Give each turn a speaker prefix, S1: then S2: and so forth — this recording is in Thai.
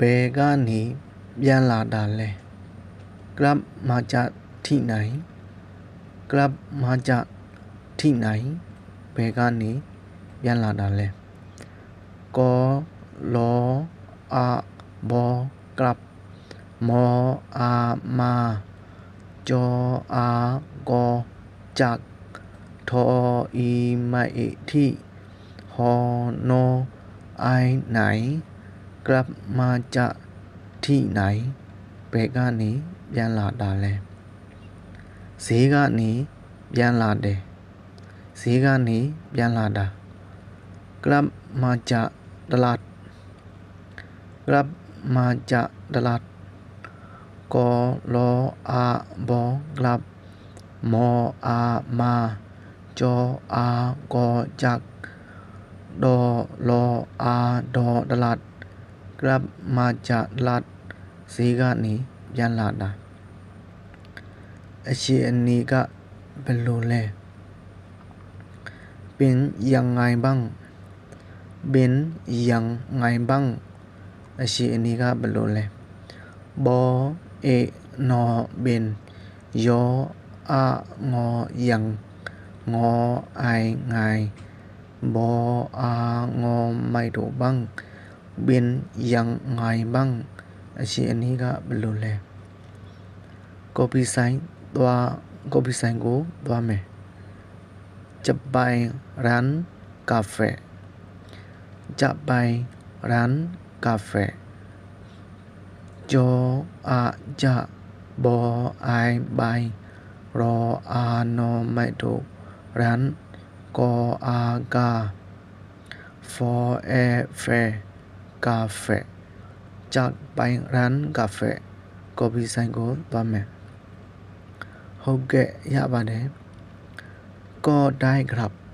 S1: ဘယ်ကနေပြန်လာတာလဲกลับมาจากที่ไหนกลับมาจากที่ไหนဘယ်ကနေပြန်လာတာလဲကောလောอาบอกลับมออามาจออากอจากทออีมาเอที่ฮอนอไอไหน กลับมาจากที่ไหนဘယ်ကနေပြန်လာတာလဲဈေးကနေပြန်လာတယ်ဈေးကနေပြန်လာတာกลับมาจากตลาดกลับมาจากตลาดกอลออาบอกลับมออามาจออากอจากดอลออาดอตลาด กลับมาจากตลาดဈေးကနေပြန်လာတာအရှိအနီကဘယ်လိုလဲเป็นยังไงบ้างเป็นยังไงบ้างအရှိအနီကဘယ်လိုလဲဘောเอนอเป็นยออางอยั เป็นยังไงบ้างอาชีอันี้ก็บลูเลยก็พิสัยตัวก็พิสัยกูตัวเมจะไปร้านกาแฟจะไปร้านกาแฟจออาจะบอไอไปรออานอไม่ถูกร้านกออากาฟอเอเฟ ကဖက်ကြောက်ပိုင်းရန်ကဖက်ကော်ဖီဆိုင်ကိုသွားမယ်ဟုတ်ကဲ့ရပါတယ်ကော်ဒိုင်ဂရပ်